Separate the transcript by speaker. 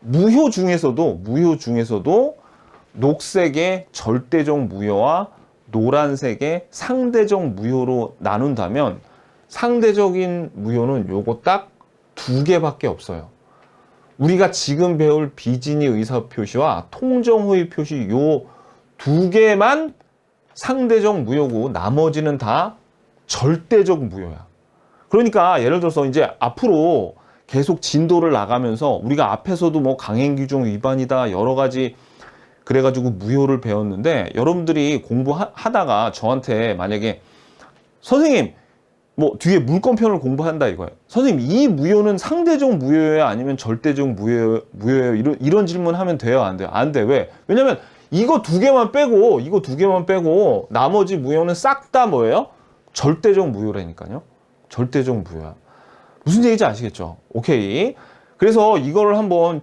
Speaker 1: 무효 중에서도 무효 중에서도 녹색의 절대적 무효와 노란색의 상대적 무효로 나눈다면 상대적인 무효는 요거 딱 두 개밖에 없어요. 우리가 지금 배울 비진이 의사 표시와 통정 호의 표시 요 두 개만 상대적 무효고 나머지는 다 절대적 무효야. 그러니까 예를 들어서 이제 앞으로 계속 진도를 나가면서 우리가 앞에서도 뭐 강행 규정 위반이다 여러 가지 그래가지고 무효를 배웠는데 여러분들이 공부하다가 저한테 만약에 선생님 뭐 뒤에 물권편을 공부한다 이거예요. 선생님 이 무효는 상대적 무효예요 아니면 절대적 무효 무효예요 이런 이런 질문 하면 돼요 안 돼요 안 돼 왜? 왜냐면 이거 두 개만 빼고 이거 두 개만 빼고 나머지 무효는 싹 다 뭐예요? 절대적 무효라니까요. 절대적 무효야. 무슨 얘기인지 아시겠죠? 오케이. 그래서 이거를 한번